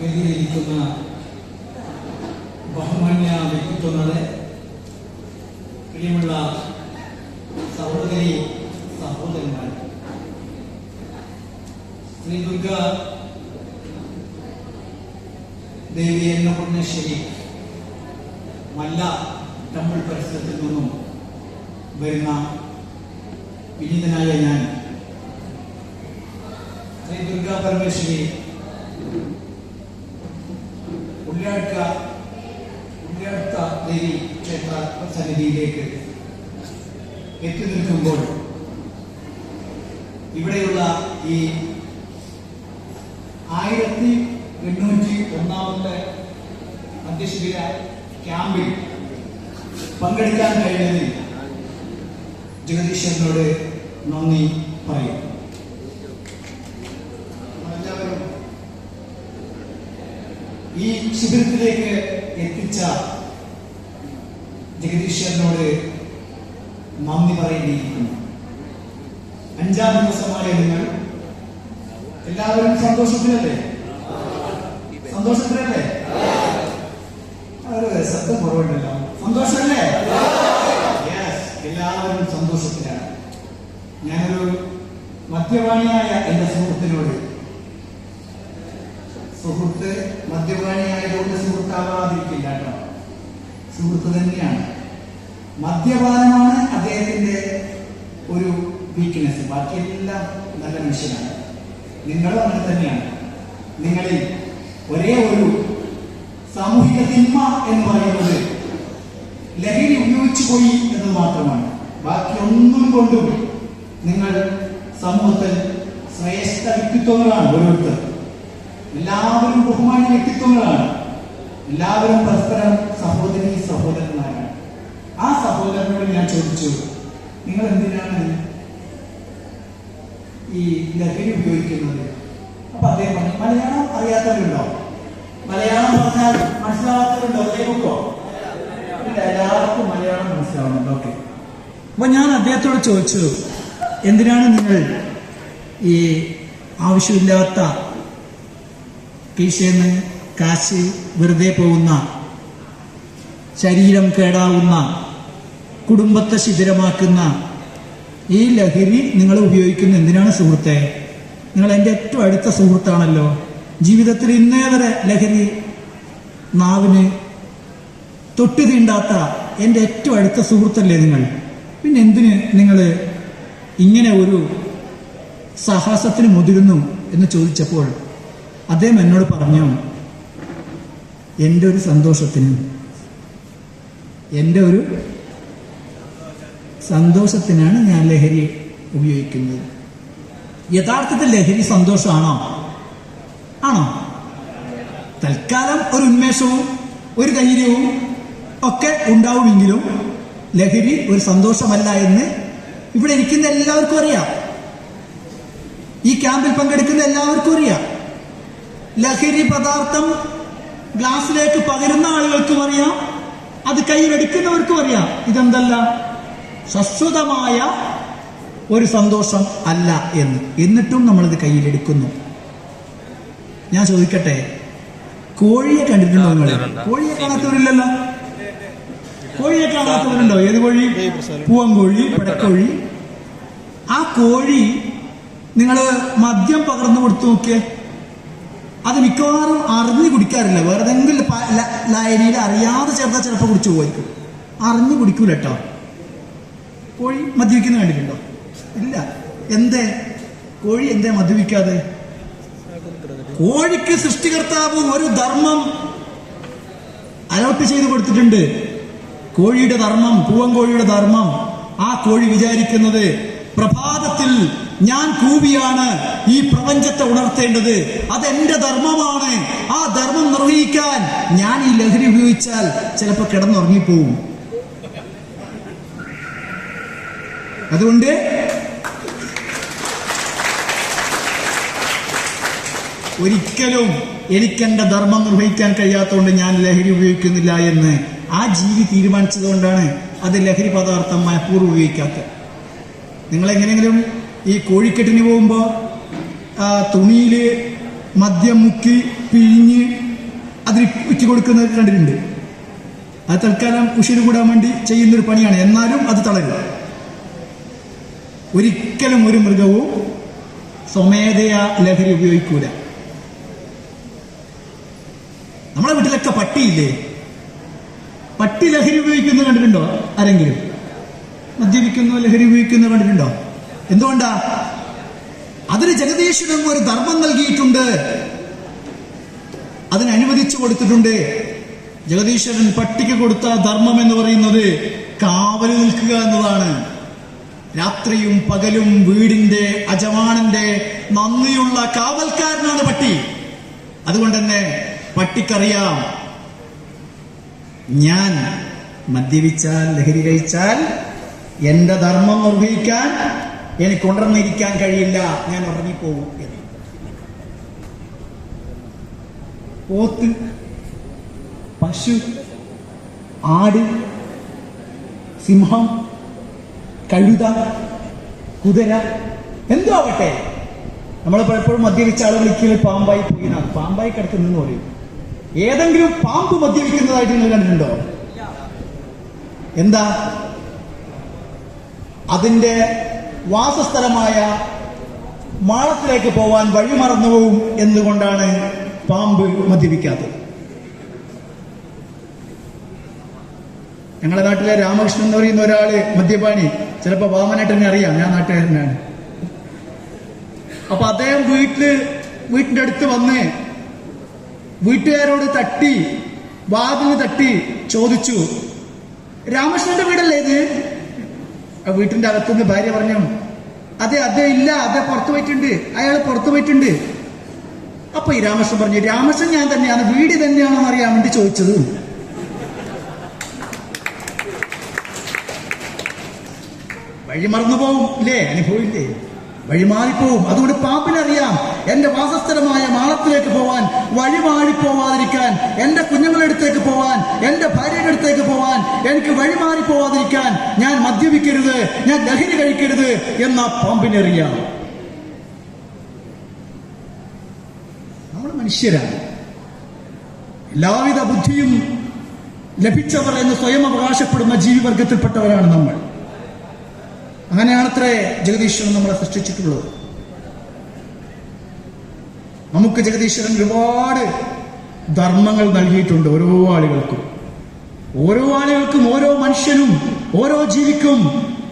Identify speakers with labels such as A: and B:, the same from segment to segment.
A: വേദിയിലിരിക്കുന്ന ബഹുമാന്യ വ്യക്തിത്വങ്ങളെ പ്രിയമുള്ള സഹോദരി സഹോദരന്മാർ ശ്രീ ദുർഗ ദേവി എന്ന പുണ്യശ്ശേരി മല്ല ടെമ്പിൾ പരിസരത്തിൽ നിന്നും വരുന്ന വിനീതനായ ഞാൻ ശ്രീ ദുർഗാ പരമേശ്വരി ഉള്ളിയാഴ്ച ഉള്ളിയാഴ്ച ദേവി ക്ഷേത്ര സന്നിധിയിലേക്ക് എത്തി നിൽക്കുമ്പോൾ ഇവിടെയുള്ള ഈ ആയിരത്തി എണ്ണൂറ്റി ഒന്നാമത്തെ മധ്യശിബിര ക്യാമ്പിൽ പങ്കെടുക്കാൻ കഴിഞ്ഞതിൽ ജഗദീശ്വരനോട് നന്ദി പറയും നമ്മളെല്ലാവരും ഈ ശിബിരത്തിലേക്ക് എത്തിച്ച ജഗദീശ്വരനോട് നന്ദി പറയേണ്ടിയിരിക്കുന്നു അഞ്ചാം ദിവസമായ നിങ്ങൾ എല്ലാവരും സന്തോഷത്തിലല്ലേ സന്തോഷത്തിലല്ലേ ഒരു ശബ്ദം കുറവുണ്ടല്ലോ. സന്തോഷമല്ലേ? എല്ലാവരും സന്തോഷത്തിലാണ്. ഞാനൊരു മദ്യവാണിയായ എന്റെ സുഹൃത്തിനോട് സുഹൃത്ത് മദ്യപാനിയായതുകൊണ്ട് സുഹൃത്താവാതിരിക്കില്ല കേട്ടോ. സുഹൃത്ത് തന്നെയാണ്. മദ്യപാനമാണ് അദ്ദേഹത്തിന്റെ ഒരു വീക്ക്നെസ് ബാക്കിയെല്ലാം നല്ല മനുഷ്യനാണ് നിങ്ങളും അങ്ങനെ തന്നെയാണ്. നിങ്ങളിൽ ഒരേ ഒരു സാമൂഹിക തിന്മ എന്ന് പറയുന്നത് ലഹരി ഉപയോഗിച്ചു പോയി എന്ന് മാത്രമാണ്. ബാക്കി ഒന്നും കൊണ്ടും നിങ്ങൾ സമൂഹത്തിൽ ശ്രേഷ്ഠ വ്യക്തിത്വങ്ങളാണ് ഓരോരുത്തർ. എല്ലാവരും ബഹുമാന വ്യക്തിത്വങ്ങളാണ്. എല്ലാവരും പരസ്പരം സഹോദരി സഹോദരന്മാരാണ്. ആ സഹോദരനോട് ഞാൻ ചോദിച്ചു നിങ്ങൾ എന്തിനാണ് ഈ ലഹരി ഉപയോഗിക്കുന്നത്? അപ്പൊ അദ്ദേഹം പറഞ്ഞു മലയാളം അറിയാത്തവരുണ്ടോ? മലയാളം പറഞ്ഞാൽ മനസ്സിലാവാത്തവരുണ്ടോ? അദ്ദേഹം എല്ലാവർക്കും മലയാളം മനസ്സിലാവുന്നുണ്ട്. ഓക്കെ അപ്പൊ ഞാൻ അദ്ദേഹത്തോട് ചോദിച്ചു എന്തിനാണ് നിങ്ങൾ ഈ ആവശ്യമില്ലാത്ത കീശേന്ന് കാശ് വെറുതെ പോകുന്ന ശരീരം കേടാവുന്ന കുടുംബത്തെ ശിഥിരമാക്കുന്ന ഈ ലഹരി നിങ്ങൾ ഉപയോഗിക്കുന്ന എന്തിനാണ് സുഹൃത്തെ? നിങ്ങൾ എന്റെ ഏറ്റവും അടുത്ത സുഹൃത്താണല്ലോ. ജീവിതത്തിൽ ഇന്നേ വരെ ലഹരി നാവിന് തൊട്ടു തീണ്ടാത്ത എന്റെ ഏറ്റവും അടുത്ത സുഹൃത്തല്ലേ നിങ്ങൾ? പിന്നെ എന്തിന് നിങ്ങൾ ഇങ്ങനെ ഒരു സാഹസത്തിന് മുതിരുന്നു എന്ന് ചോദിച്ചപ്പോൾ അദ്ദേഹം എന്നോട് പറഞ്ഞു എന്റെ ഒരു സന്തോഷത്തിന് എന്റെ ഒരു സന്തോഷത്തിനാണ് ഞാൻ ലഹരി ഉപയോഗിക്കുന്നത്. യഥാർത്ഥത്തിൽ ലഹരി സന്തോഷമാണോ? ആണോ? തൽക്കാലം ഒരു ഉന്മേഷവും ഒരു ധൈര്യവും ഒക്കെ ഉണ്ടാവുമെങ്കിലും ലഹരി ഒരു സന്തോഷമല്ല എന്ന് ഇവിടെ ഇരിക്കുന്ന എല്ലാവർക്കും അറിയാം. ഈ ക്യാമ്പിൽ പങ്കെടുക്കുന്ന എല്ലാവർക്കും അറിയാം. ലഹരി പദാർത്ഥം ഗ്ലാസ്സിലേക്ക് പകരുന്ന ആളുകൾക്കും അറിയാം അത് കയ്യിലെടുക്കുന്നവർക്കും അറിയാം ഇതെന്തല്ല? ശാശ്വതമായ ഒരു സന്തോഷം അല്ല എന്ന്. എന്നിട്ടും നമ്മളിത് കയ്യിലെടുക്കുന്നു ഞാൻ ചോദിക്കട്ടെ കോഴിയെ കണ്ടിട്ടുണ്ടോ നിങ്ങൾ? കോഴിയെ കാണാത്തവരില്ലല്ലോ? കോഴിയെ കാണാത്തവരുണ്ടോ? ഏത് കോഴി? പൂവൻകോഴി പിടക്കോഴി. ആ കോഴി നിങ്ങൾ മദ്യം പകർന്നു കൊടുത്തു നോക്കിയേ. അത് മിക്കവാറും അറിഞ്ഞു കുടിക്കാറില്ല. വേറെ ഏതെങ്കിലും ലൈനിയിൽ അറിയാതെ ചേർത്താൽ ചിലപ്പോൾ കുടിച്ചു പോയിരിക്കും അറിഞ്ഞു കുടിക്കൂല കേട്ടോ കോഴി മദ്യപിക്കുന്ന കണ്ടിട്ടുണ്ടോ? ഇല്ല. എന്തേ? കോഴി എന്തേ മദ്യപിക്കാതെ? കോഴിക്ക് സൃഷ്ടികർത്താവ് ഒരു ധർമ്മം അലോട്ട് ചെയ്ത് കൊടുത്തിട്ടുണ്ട്. കോഴിയുടെ ധർമ്മം പൂവൻ കോഴിയുടെ ധർമ്മം. ആ കോഴി വിചാരിക്കുന്നത് പ്രഭാതത്തിൽ ഞാൻ കൂവിയാണ് ഈ പ്രപഞ്ചത്തെ ഉണർത്തേണ്ടത്. അതെന്റെ ധർമ്മമാണ്. ആ ധർമ്മം നിർവഹിക്കാൻ ഞാൻ ഈ ലഹരി ഉപയോഗിച്ചാൽ ചിലപ്പോൾ കിടന്നുറങ്ങിപ്പോവും. അതുകൊണ്ട് ഒരിക്കലും എനിക്കെന്റെ ധർമ്മം നിർവഹിക്കാൻ കഴിയാത്തതുകൊണ്ട് ഞാൻ ലഹരി ഉപയോഗിക്കുന്നില്ല എന്ന് ആ ജീവി തീരുമാനിച്ചതുകൊണ്ടാണ് അത് ലഹരി പദാർത്ഥം മനഃപൂർവം ഉപയോഗിക്കാത്തത്. നിങ്ങൾ എങ്ങനെയെങ്കിലും ഈ കോഴിക്കെട്ടിന് പോകുമ്പോൾ തുണിയിൽ മദ്യം മുക്കി പിഴിഞ്ഞ് അതിൽ ഉച്ച കൊടുക്കുന്നത് കണ്ടിട്ടുണ്ട്. അത് തൽക്കാലം കുഷിന് കൂടാൻ വേണ്ടി ചെയ്യുന്നൊരു പണിയാണ്. എന്നാലും അത് തളരും. ഒരിക്കലും ഒരു മൃഗവും സ്വമേധയാ ലഹരി ഉപയോഗിക്കൂല. നമ്മളെ വീട്ടിലൊക്കെ പട്ടിയില്ലേ പട്ടി ലഹരി ഉപയോഗിക്കുന്നത് കണ്ടിട്ടുണ്ടോ? ആരെങ്കിലും? മദ്യപിക്കുന്നു ലഹരി ഉപയോഗിക്കുന്നു കണ്ടിട്ടുണ്ടോ? എന്തുകൊണ്ടാ? അതിന് ജഗദീശ്വരൻ ഒരു ധർമ്മം നൽകിയിട്ടുണ്ട്. അതിന് അനുവദിച്ചു കൊടുത്തിട്ടുണ്ട്. ജഗദീശ്വരൻ പട്ടിക്ക് കൊടുത്ത ധർമ്മം എന്ന് പറയുന്നത് കാവൽ നിൽക്കുക എന്നതാണ്. രാത്രിയും പകലും വീടിന്റെ അജമാനന്റെ നന്ദിയുള്ള കാവൽക്കാരനാണ് പട്ടി. അതുകൊണ്ട് തന്നെ പട്ടിക്കറിയാം. ഞാൻ മദ്യപിച്ചാൽ ലഹരി കഴിച്ചാൽ എന്റെ ധർമ്മം നിർവഹിക്കാൻ എനിക്ക് ഉണർന്നിരിക്കാൻ കഴിയില്ല ഞാൻ ഉറങ്ങിപ്പോകും എന്ന്. പോത്ത് പശു ആട് സിംഹം കഴുത കുതിര എന്തോ ആവട്ടെ. നമ്മൾ പലപ്പോഴും മദ്യപിച്ച ആൾ വിളിക്കൽ പാമ്പായി പോയിന പാമ്പായി കിടക്കുന്നെന്ന് പറയും. ഏതെങ്കിലും പാമ്പ് മദ്യപിക്കുന്നതായിട്ട് നിങ്ങൾ കണ്ടിട്ടുണ്ടോ? എന്താ? അതിന്റെ വാസസ്ഥലമായ മാളത്തിലേക്ക് പോവാൻ വഴി മറന്നുപോകും എന്നുകൊണ്ടാണ് പാമ്പ് മദ്യപിക്കാത്തത്. ഞങ്ങളുടെ നാട്ടിലെ രാമകൃഷ്ണൻ എന്ന് പറയുന്ന ഒരാൾ മദ്യപാനി. ചിലപ്പോ വാമനേട്ടനെ അറിയാം. ഞാൻ നാട്ടുകാരനാണ്. അപ്പൊ അദ്ദേഹം വീട്ടിൽ വീട്ടിന്റെ അടുത്ത് വന്ന് വീട്ടുകാരോട് തട്ടി വാതിന് തട്ടി ചോദിച്ചു രാമകൃഷ്ണന്റെ വീടല്ലേ ഇത്? വീട്ടിന്റെ അകത്തുനിന്ന് ഭാര്യ പറഞ്ഞു അതെ അതെ ഇല്ല അതെ പുറത്തു പോയിട്ടുണ്ട്. അയാൾ പുറത്തു പോയിട്ടുണ്ട്. അപ്പൊ ഈ രാമകൃഷ്ണൻ പറഞ്ഞു രാമകൃഷ്ണൻ ഞാൻ തന്നെയാണ് വീട് തന്നെയാണോ എന്ന് അറിയാൻ വേണ്ടി ചോദിച്ചത്. വഴി മറന്നു പോവും ഇല്ലേ? അനുഭവില്ലേ മാറിപ്പോവും അതുകൊണ്ട് പാപ്പിനറിയാം എന്റെ വാസസ്ഥലമായ മാളത്തിലേക്ക് പോവാൻ വഴിമാറിപ്പോവാതിരിക്കാൻ എന്റെ കുഞ്ഞുങ്ങളുടെ അടുത്തേക്ക് പോവാൻ എന്റെ ഭാര്യയുടെ അടുത്തേക്ക് പോവാൻ എനിക്ക് വഴിമാറിപ്പോവാതിരിക്കാൻ ഞാൻ മദ്യപിക്കരുത് ഞാൻ ലഹരി കഴിക്കരുത് എന്ന പാമ്പിനറിയാം. നമ്മൾ മനുഷ്യരാണ്. എല്ലാവിധ ബുദ്ധിയും ലഭിച്ചവർ എന്ന് സ്വയം അവകാശപ്പെടുന്ന ജീവിവർഗത്തിൽപ്പെട്ടവരാണ് നമ്മൾ. അങ്ങനെയാണത്രേ ജഗദീശ്വരൻ നമ്മളെ സൃഷ്ടിച്ചിട്ടുള്ളത്. നമുക്ക് ജഗദീശ്വരൻ ഒരുപാട് ധർമ്മങ്ങൾ നൽകിയിട്ടുണ്ട് ഓരോ ആളുകൾക്കും. ഓരോ ആളുകൾക്കും ഓരോ മനുഷ്യനും ഓരോ ജീവിക്കും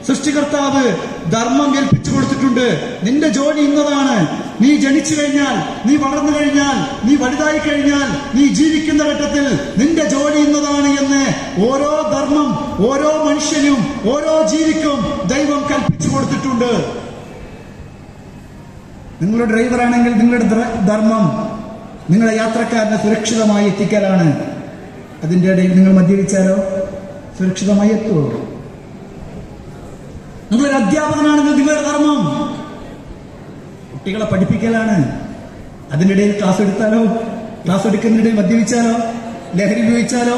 A: സൃഷ്ടികർത്താവ് ധർമ്മം ഏൽപ്പിച്ചു കൊടുത്തിട്ടുണ്ട്. നിന്റെ ജോലി ഇന്നതാണ്. നീ ജനിച്ചു കഴിഞ്ഞാൽ നീ വളർന്നു കഴിഞ്ഞാൽ നീ വലുതായി കഴിഞ്ഞാൽ നീ ജീവിക്കുന്ന ഘട്ടത്തിൽ നിന്റെ ജോലി ഇന്നതാണ് എന്ന് ഓരോ ധർമ്മം ഓരോ മനുഷ്യനും ഓരോ ജീവിക്കും ദൈവം കൽപ്പിച്ചു കൊടുത്തിട്ടുണ്ട്. നിങ്ങളുടെ ഡ്രൈവറാണെങ്കിൽ നിങ്ങളുടെ ധർമ്മം നിങ്ങളെ യാത്രക്കാരനെ സുരക്ഷിതമായി എത്തിക്കലാണ്. അതിന്റെ ഇടയിൽ നിങ്ങൾ മദ്യപിച്ചാലോ? സുരക്ഷിതമായി എത്തുമോ നിങ്ങളൊരു അധ്യാപകനാണെങ്കിൽ നിങ്ങളുടെ ധർമ്മം കുട്ടികളെ പഠിപ്പിക്കലാണ്. അതിനിടയിൽ ക്ലാസ് എടുത്താലോ? ക്ലാസ് എടുക്കുന്നതിനിടയിൽ മദ്യപിച്ചാലോ? ലഹരി ഉപയോഗിച്ചാലോ?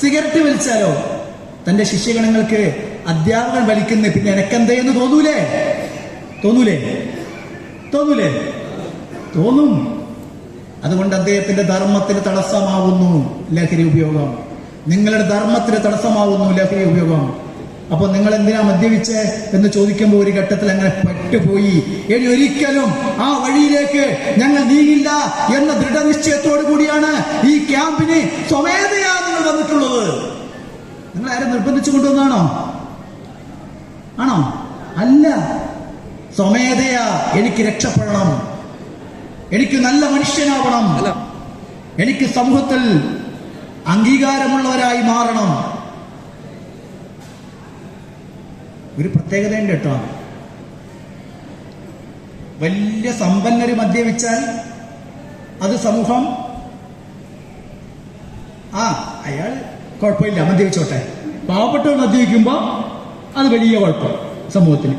A: സിഗരറ്റ് വലിച്ചാലോ? തന്റെ ശിഷ്യഗണങ്ങൾക്ക് അധ്യാപകൻ വലിക്കുന്ന പിന്നെ എനക്കെന്തേ എന്ന് തോന്നൂലേ? തോന്നൂലേ? തോന്നൂലേ? തോന്നും. അതുകൊണ്ട് അദ്ദേഹത്തിന്റെ ധർമ്മത്തിന് തടസ്സമാവുന്നു ലഹരി ഉപയോഗം. നിങ്ങളുടെ ധർമ്മത്തിന് തടസ്സമാവുന്നു ലഹരി ഉപയോഗം. അപ്പൊ നിങ്ങൾ എന്തിനാ മദ്യപിച്ചേ എന്ന് ചോദിക്കുമ്പോൾ ഒരു ഘട്ടത്തിൽ അങ്ങനെ പെട്ടുപോയി. ഇനി ഒരിക്കലും ആ വഴിയിലേക്ക് ഞങ്ങൾ നീങ്ങില്ല എന്ന ദൃഢനിശ്ചയത്തോടു കൂടിയാണ് ഈ ക്യാമ്പിന് സ്വമേധയാ നിങ്ങൾ വന്നിട്ടുള്ളത്. നിങ്ങൾ ആരെ നിർബന്ധിച്ചു കൊണ്ടുവന്നാണോ ആണോ? അല്ല. സ്വമേധയാ എനിക്ക് രക്ഷപ്പെടണം. എനിക്ക് നല്ല മനുഷ്യനാവണം. എനിക്ക് സമൂഹത്തിൽ അംഗീകാരമുള്ളവരായി മാറണം ഒരു പ്രത്യേകതയുണ്ട് കേട്ടോ. വലിയ സമ്പന്നര് മദ്യപിച്ചാൽ അത് സമൂഹം ആ അയാൾ കുഴപ്പമില്ല മദ്യപിച്ചോട്ടെ. പാവപ്പെട്ടവർ മദ്യപിക്കുമ്പോ അത് വലിയ കുഴപ്പം സമൂഹത്തിന്.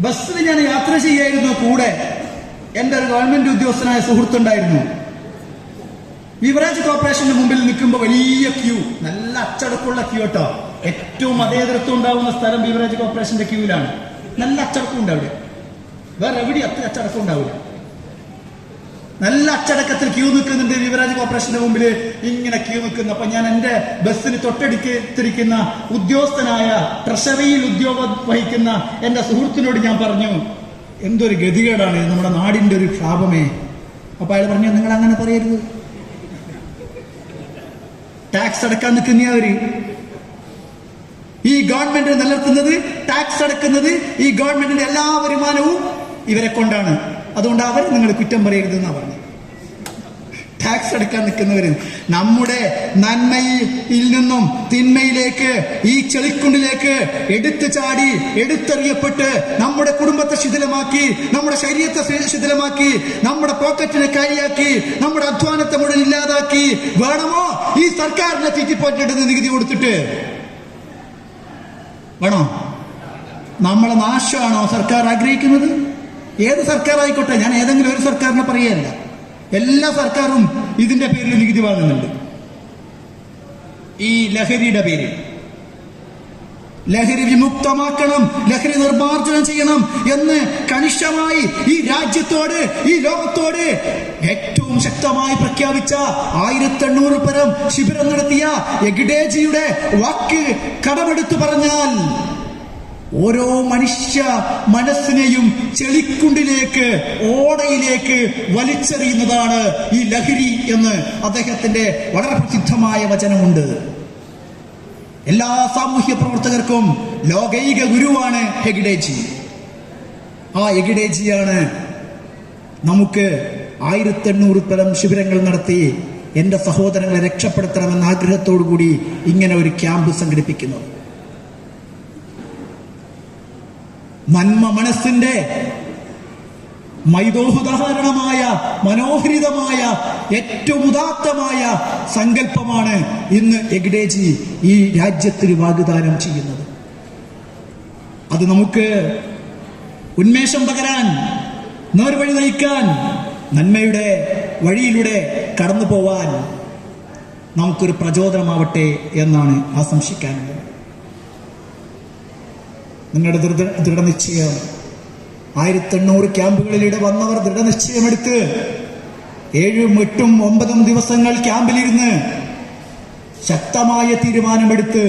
A: ബസ്സിൽ ഞാൻ യാത്ര ചെയ്യായിരുന്നു കൂടെ. എന്റെ ഒരു ഗവൺമെന്റ് ഉദ്യോഗസ്ഥനായ സുഹൃത്തുണ്ടായിരുന്നു. ബിവറേജ് കോർപ്പറേഷന്റെ മുമ്പിൽ നിൽക്കുമ്പോൾ വലിയ ക്യൂ. നല്ല അച്ചടക്കമുള്ള ക്യൂ കേട്ടോ. ഏറ്റവും അതേതൃത്വം ഉണ്ടാവുന്ന സ്ഥലം ബിവറേജ് കോർപ്പറേഷന്റെ ക്യൂവിലാണ്. നല്ല അച്ചടക്കം ഉണ്ടാവില്ല വേറെ എവിടെയും അത്ര അച്ചടക്കം ഉണ്ടാവില്ല നല്ല അച്ചടക്കത്തിൽ ക്യൂ നിൽക്കുന്നുണ്ട് യുവരാജ് കോർപ്പറേഷന്റെ മുമ്പിൽ ഇങ്ങനെ ക്യൂ നിൽക്കുന്നു അപ്പൊ ഞാൻ എന്റെ ബസ്സിന് തൊട്ടടുത്തിരിക്കുന്ന ഉദ്യോഗസ്ഥനായ ട്രഷറിയിൽ ഉദ്യോഗം വഹിക്കുന്ന എന്റെ സുഹൃത്തിനോട് ഞാൻ പറഞ്ഞു എന്തൊരു ഗതികേടാണ് നമ്മുടെ നാടിന്റെ ഒരു ക്ഷാപമേ. അപ്പൊ അയാൾ പറഞ്ഞു നിങ്ങൾ അങ്ങനെ പറയരുത്. ടാക്സ് അടക്കാൻ നിൽക്കുന്ന അവർ ഈ ഗവൺമെന്റ് നിലനിർത്തുന്നത് ടാക്സ് അടക്കുന്നത് ഈ ഗവൺമെന്റിന്റെ എല്ലാ വരുമാനവും ഇവരെ കൊണ്ടാണ്. അതുകൊണ്ട് അവർ നിങ്ങൾ കുറ്റം പറയരുതെന്നാണ് പറഞ്ഞത്. പറഞ്ഞു ടാക്സ് എടുക്കാൻ നിൽക്കുന്നവര് നമ്മുടെ നന്മയിൽ നിന്നും തിന്മയിലേക്ക് ഈ ചെളിക്കുണ്ടിലേക്ക് എടുത്തു ചാടി എടുത്തെറിയപ്പെട്ട് നമ്മുടെ കുടുംബത്തെ ശിഥിലമാക്കി നമ്മുടെ ശരീരത്തെ ശിഥിലമാക്കി നമ്മുടെ പോക്കറ്റിനെ കാര്യാക്കി നമ്മുടെ അധ്വാനത്തെ മുഴുവൻ ഇല്ലാതാക്കി വേണമോ? ഈ സർക്കാരിനെ ചീറ്റിപ്പോറ്റിട്ട് നികുതി കൊടുത്തിട്ട് വേണോ? നമ്മളെ നാശമാണോ സർക്കാർ ആഗ്രഹിക്കുന്നത്? ഏത് സർക്കാർ ആയിക്കോട്ടെ ഞാൻ ഏതെങ്കിലും ഒരു സർക്കാരിനെ പറയുകയല്ല. എല്ലാ സർക്കാരും ഇതിന്റെ പേരിൽ നികുതി വാങ്ങുന്നുണ്ട്. ഈ ലഹരിയുടെ പേരിൽ. ലഹരി വിമുക്തമാക്കണം ലഹരി നിർമ്മാർജനം ചെയ്യണം എന്ന് കണിശമായി ഈ രാജ്യത്തോട് ഈ ലോകത്തോട് ഏറ്റവും ശക്തമായി പ്രഖ്യാപിച്ച ആയിരത്തി എണ്ണൂറ് പരം ശിബിരം നടത്തിയ എഗ്ഡേജിയുടെ വാക്ക് കടമെടുത്തു പറഞ്ഞാൽ ഓരോ മനുഷ്യ മനസ്സിനെയും ചെളിക്കുണ്ടിലേക്ക് ഓടയിലേക്ക് വലിച്ചെറിയുന്നതാണ് ഈ ലഹരി എന്ന് അദ്ദേഹത്തിന്റെ വളരെ പ്രസിദ്ധമായ വചനമുണ്ട്. എല്ലാ സാമൂഹ്യ പ്രവർത്തകർക്കും ലോകൈക ഗുരുവാണ് ഹെഗിഡേജി. ആ ഹെഗിഡേജിയാണ് നമുക്ക് ആയിരത്തി എണ്ണൂറ് തരം ശിബിരങ്ങൾ നടത്തി എന്റെ സഹോദരങ്ങളെ രക്ഷപ്പെടുത്തണമെന്ന ആഗ്രഹത്തോടു കൂടി ഇങ്ങനെ ഒരു ക്യാമ്പ് സംഘടിപ്പിക്കുന്നത് നന്മ മനസ്സിന്റെ മൈതോഹുദാഹരണമായ മനോഹരിതമായ ഏറ്റവും ഉദാത്തമായ സങ്കല്പമാണ് ഇന്ന് എഗ്ഡേജി ഈ രാജ്യത്തിന് വാഗ്ദാനം ചെയ്യുന്നത്. അത് നമുക്ക് ഉന്മേഷം പകരാൻ നേർവഴി നയിക്കാൻ നന്മയുടെ വഴിയിലൂടെ കടന്നു പോവാൻ നമുക്കൊരു പ്രചോദനമാവട്ടെ എന്നാണ് ആശംസിക്കാനുള്ളത്. നിങ്ങളുടെ ദൃഢ ദൃഢനിശ്ചയം. ആയിരത്തി എണ്ണൂറ് ക്യാമ്പുകളിലൂടെ വന്നവർ ദൃഢനിശ്ചയമെടുത്ത് ഏഴും എട്ടും ഒമ്പതും ദിവസങ്ങൾ ക്യാമ്പിലിരുന്ന് ശക്തമായ തീരുമാനമെടുത്ത്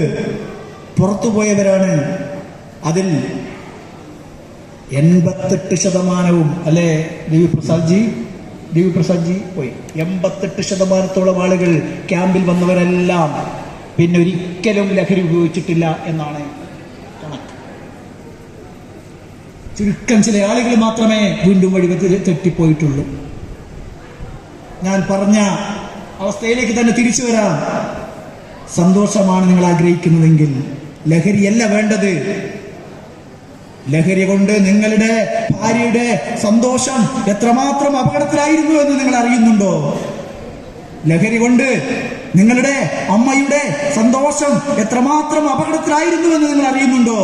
A: പുറത്തുപോയവരാണ് അതിൽ എൺപത്തെട്ട് ശതമാനവും അല്ലെ ദേവി പ്രസാദ് ജി? ദേവി പ്രസാദ് ജി പോയി. എൺപത്തെട്ട് ശതമാനത്തോളം ആളുകൾ ക്യാമ്പിൽ വന്നവരെല്ലാം പിന്നെ ഒരിക്കലും ലഹരി ഉപയോഗിച്ചിട്ടില്ല എന്നാണ് ചുരുക്കം ചില ആളുകൾ മാത്രമേ വീണ്ടും വഴി തെറ്റിപ്പോയിട്ടുള്ളൂ. ഞാൻ പറഞ്ഞ അവസ്ഥയിലേക്ക് തന്നെ തിരിച്ചു വരാം. സന്തോഷമാണ് നിങ്ങൾ ആഗ്രഹിക്കുന്നതെങ്കിൽ. ലഹരിയല്ല വേണ്ടത്. ലഹരി കൊണ്ട് നിങ്ങളുടെ ഭാര്യയുടെ സന്തോഷം എത്രമാത്രം അപകടത്തിലായിരുന്നു എന്ന് നിങ്ങൾ അറിയുന്നുണ്ടോ? ലഹരി കൊണ്ട് നിങ്ങളുടെ അമ്മയുടെ സന്തോഷം എത്രമാത്രം അപകടത്തിലായിരുന്നു എന്ന് നിങ്ങൾ അറിയുന്നുണ്ടോ?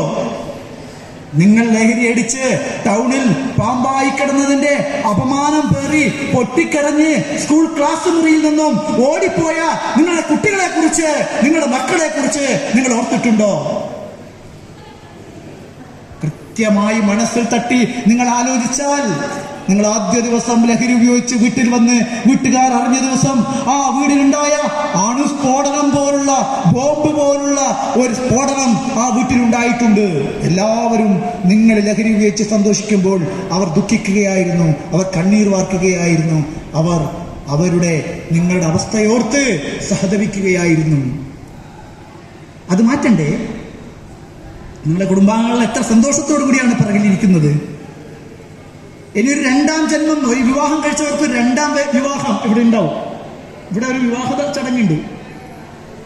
A: നിങ്ങൾ ലഹരി അടിച്ച് ടൗണിൽ പാമ്പായി കിടന്നതിന്റെ അപമാനം പേറി പൊട്ടിക്കരഞ്ഞ് സ്കൂൾ ക്ലാസ് മുറിയിൽ നിന്നും ഓടിപ്പോയ നിങ്ങളുടെ കുട്ടികളെ കുറിച്ച് നിങ്ങളുടെ മക്കളെ കുറിച്ച് നിങ്ങൾ ഓർത്തിട്ടുണ്ടോ? കൃത്യമായി മനസ്സിൽ തട്ടി നിങ്ങൾ ആലോചിച്ചാൽ നിങ്ങൾ ആദ്യ ദിവസം ലഹരി ഉപയോഗിച്ച് വീട്ടിൽ വന്ന് വീട്ടുകാർ അറിഞ്ഞ ദിവസം ആ വീടിലുണ്ടായ അണുസ്ഫോടനം പോലുള്ള ബോംബ് പോലുള്ള ഒരു സ്ഫോടനം ആ വീട്ടിലുണ്ടായിട്ടുണ്ട്. എല്ലാവരും നിങ്ങൾ ലഹരി ഉപയോഗിച്ച് സന്തോഷിക്കുമ്പോൾ അവർ ദുഃഖിക്കുകയായിരുന്നു അവർ കണ്ണീർ വാർക്കുകയായിരുന്നു അവർ അവരുടെ നിങ്ങളുടെ അവസ്ഥയോർത്ത് സഹതപിക്കുകയായിരുന്നു. അത് മാറ്റണ്ടേ? നിങ്ങളുടെ കുടുംബാംഗങ്ങൾ എത്ര സന്തോഷത്തോടു കൂടിയാണ് പിറകിലിരിക്കുന്നത്? ഇനി ഒരു രണ്ടാം ജന്മം ഒരു വിവാഹം കഴിച്ചവർക്ക് രണ്ടാം വിവാഹം ഇവിടെ ഉണ്ടാവും. ഇവിടെ ഒരു വിവാഹ ചടങ്ങുണ്ട്.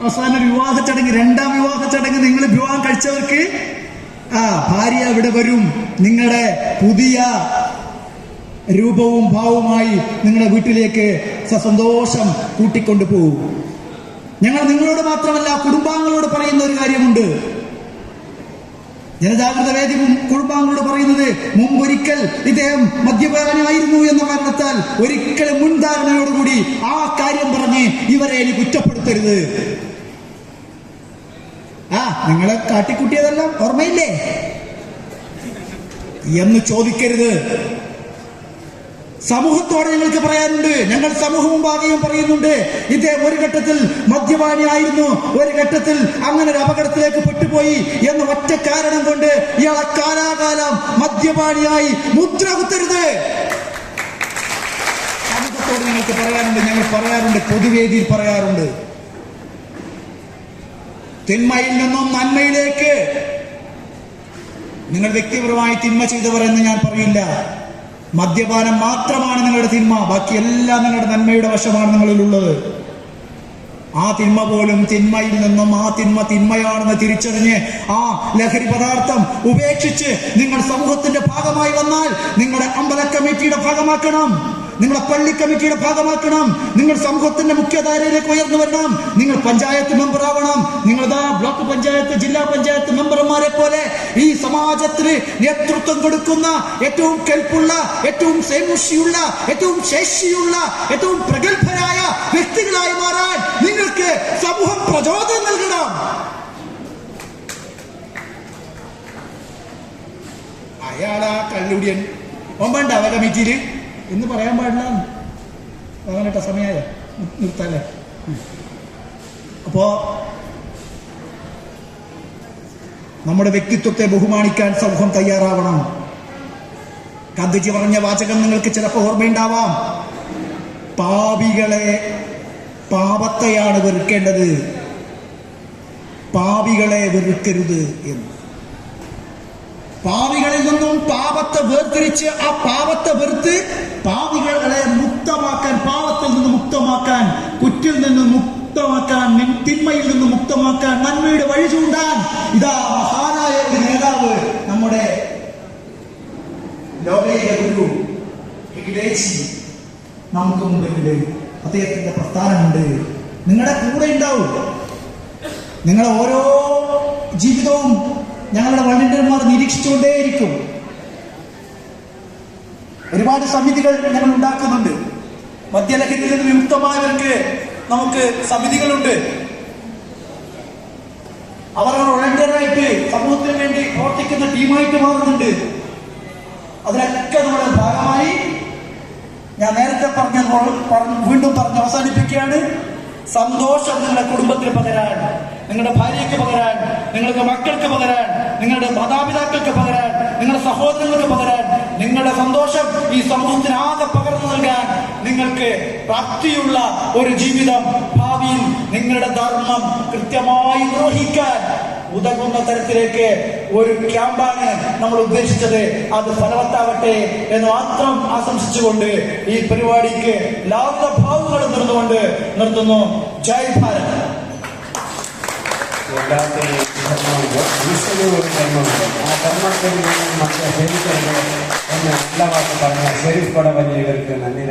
A: അവസാന വിവാഹ ചടങ്ങ് രണ്ടാം വിവാഹ ചടങ്ങ് നിങ്ങൾ വിവാഹം കഴിച്ചവർക്ക് ആ ഭാര്യ ഇവിടെ വരും. നിങ്ങളുടെ പുതിയ രൂപവും ഭാവവുമായി നിങ്ങളുടെ വീട്ടിലേക്ക് സസന്തോഷം കൂട്ടിക്കൊണ്ടു പോകും ഞങ്ങൾ നിങ്ങളോട് മാത്രമല്ല കുടുംബാംഗങ്ങളോട് പറയുന്ന ഒരു കാര്യമുണ്ട്. ജനജാഗ്രത വേദി കുടുംബാംഗങ്ങളോട് പറയുന്നത് മുമ്പൊരിക്കൽ ഇദ്ദേഹം മദ്യപാനായിരുന്നു എന്ന കാരണത്താൽ ഒരിക്കലും മുൻധാരണയോടുകൂടി ആ കാര്യം പറഞ്ഞ് ഇവരെ ഇനി കുറ്റപ്പെടുത്തരുത്. ആ നിങ്ങളെ കാട്ടിക്കുട്ടിയതെല്ലാം ഓർമ്മയില്ലേ? എന്ന് ചോദിക്കരുത്. സമൂഹത്തോടെ ഞങ്ങൾക്ക് പറയാനുണ്ട്. ഞങ്ങൾ സമൂഹവും ഭാഗ്യവും പറയുന്നുണ്ട്. ഇദ്ദേഹം ഒരു ഘട്ടത്തിൽ മദ്യപാനിയായിരുന്നു ഒരു ഘട്ടത്തിൽ അങ്ങനെ ഒരു അപകടത്തിലേക്ക് പെട്ടുപോയി എന്ന ഒറ്റ കാരണം കൊണ്ട് ഇയാളെ കാലാകാലം മദ്യപാനിയായി മുദ്ര കുത്തരുത്. സമൂഹത്തോട് ഞങ്ങൾക്ക് പറയാറുണ്ട് ഞങ്ങൾ പറയാറുണ്ട്. പൊതുവേദിയിൽ പറയാറുണ്ട്. തിന്മയിൽ നിന്നും നന്മയിലേക്ക്. നിങ്ങൾ വ്യക്തിപരമായി തിന്മ ചെയ്തവർ എന്ന് ഞാൻ പറയില്ല. മദ്യപാനം മാത്രമാണ് നിങ്ങളുടെ തിന്മ. ബാക്കി എല്ലാം നിങ്ങളുടെ നന്മയുടെ വശമാണ് നിങ്ങളിലുള്ളത്. ആ തിന്മ പോലും തിന്മയിൽ നിന്നും ആ തിന്മ തിന്മയാണെന്ന് തിരിച്ചറിഞ്ഞ് ആ ലഹരി പദാർത്ഥം ഉപേക്ഷിച്ച് നിങ്ങൾ സമൂഹത്തിന്റെ ഭാഗമായി വന്നാൽ നിങ്ങളുടെ അമ്പല കമ്മിറ്റിയുടെ ഭാഗമാക്കണം. നിങ്ങളെ പള്ളി കമ്മിറ്റിയുടെ ഭാഗമാക്കണം. നിങ്ങൾ സമൂഹത്തിന്റെ മുഖ്യധാരയിലേക്ക് ഉയർന്നു വരണം. നിങ്ങൾ പഞ്ചായത്ത് മെമ്പർ ആവണം. നിങ്ങൾ ദാ ബ്ലോക്ക് പഞ്ചായത്ത് ജില്ലാ പഞ്ചായത്ത് മെമ്പർമാരെ പോലെ ഈ സമാജത്തിന് നേതൃത്വം കൊടുക്കുന്ന ഏറ്റവും കെൽപ്പുള്ള ഏറ്റവും സേമുഷിയുള്ള ഏറ്റവും ശേഷിയുള്ള ഏറ്റവും പ്രഗത്ഭരായ വ്യക്തികളായി മാറാൻ നിങ്ങൾക്ക് സമൂഹം പ്രചോദനം നൽകണം. അയാളാ കള്ളുടിയൻ. ഒമ്പണ്ട അവ കമ്മിറ്റിയിൽ എന്ന് പറയാൻ പാടില്ല. അങ്ങനെ സമയമായ നിർത്താല്ലേ? അപ്പോ നമ്മുടെ വ്യക്തിത്വത്തെ ബഹുമാനിക്കാൻ സമൂഹം തയ്യാറാവണം. ഗാന്ധിജി പറഞ്ഞ വാചകം നിങ്ങൾക്ക് ചിലപ്പോൾ ഓർമ്മയുണ്ടാവാം. പാപികളെ പാപത്തെയാണ് വെറുക്കേണ്ടത്. പാപികളെ വെറുക്കരുത് എന്ന്. പാവികളിൽ നിന്നും പാപത്തെ വേർതിരിച്ച് ആ പാപത്തെ വെറുത്ത് പാവികളെ മുക്തമാക്കാൻ പാപത്തിൽ നിന്ന് മുക്തമാക്കാൻ കുറ്റിൽ നിന്ന് മുക്തമാക്കാൻ തിന്മയിൽ നിന്ന് മുക്തമാക്കാൻ നന്മയുടെ വഴി ചൂണ്ടാൻ ഇതാ മഹാനായ ഒരു നേതാവ് നമ്മുടെ ഗുരു നമുക്ക് മുമ്പിലുണ്ട്. അദ്ദേഹത്തിന്റെ പ്രസ്ഥാനമുണ്ട്. നിങ്ങളുടെ കൂടെ ഉണ്ടാവും. നിങ്ങളെ ഓരോ ജീവിതവും ഞങ്ങളുടെ വളണ്ടിയർമാർ നിരീക്ഷിച്ചുകൊണ്ടേയിരിക്കും. ഒരുപാട് സമിതികൾ ഞങ്ങൾ ഉണ്ടാക്കുന്നുണ്ട്. മദ്യലഹരിയിൽ നിന്ന് വിമുക്തമായവർക്ക് നമുക്ക് സമിതികളുണ്ട്. അവർ വളണ്ടിയറായിട്ട് സമൂഹത്തിന് വേണ്ടി പ്രവർത്തിക്കുന്ന ടീമായിട്ട് മാറുന്നുണ്ട്. അതിലൊക്കെ നമ്മുടെ ഭാഗമായി ഞാൻ നേരത്തെ പറഞ്ഞ വീണ്ടും പറഞ്ഞ് അവസാനിപ്പിക്കുകയാണ്. സന്തോഷം നിങ്ങളുടെ കുടുംബത്തിന് പകരാൻ നിങ്ങളുടെ ഭാര്യയ്ക്ക് പകരാൻ നിങ്ങളുടെ മക്കൾക്ക് പകരാൻ. നിങ്ങളുടെ മാതാപിതാക്കൾക്ക് പകരാൻ നിങ്ങളുടെ സഹോദരങ്ങൾക്ക് പകരാൻ നിങ്ങളുടെ സന്തോഷം ഈ സമൂഹത്തിന് ആകെ പകർന്നു നൽകാൻ നിങ്ങൾക്ക് പ്രാപ്തിയുള്ള ഒരു ജീവിതം ഭാവിയിൽ നിങ്ങളുടെ ധർമ്മം കൃത്യമായി നിർവഹിക്കാൻ ഉതകുന്ന തരത്തിലേക്ക് ഒരു ക്യാമ്പാണ് നമ്മൾ ഉദ്ദേശിച്ചത്. അത് ഫലവത്താവട്ടെ എന്ന് മാത്രം ആശംസിച്ചുകൊണ്ട് ഈ പരിപാടിക്ക് എല്ലാവിധ ഭാവുകളും നിർന്നുകൊണ്ട് നിർത്തുന്നു. ജയ് ഭാരത്.
B: വല്ലാത്തൊരു ധർമ്മമുണ്ട് ഈശ്വര ഒരു ധർമ്മമുണ്ട് ആ ധർമ്മത്തിൽ നിന്നും മക്കളെ ക്ഷണിക്കരുത് എന്ന് എല്ലാ വാക്കും പറഞ്ഞ ഷെരീഫ് കൊടവല്ലികൾക്ക് നന്ദി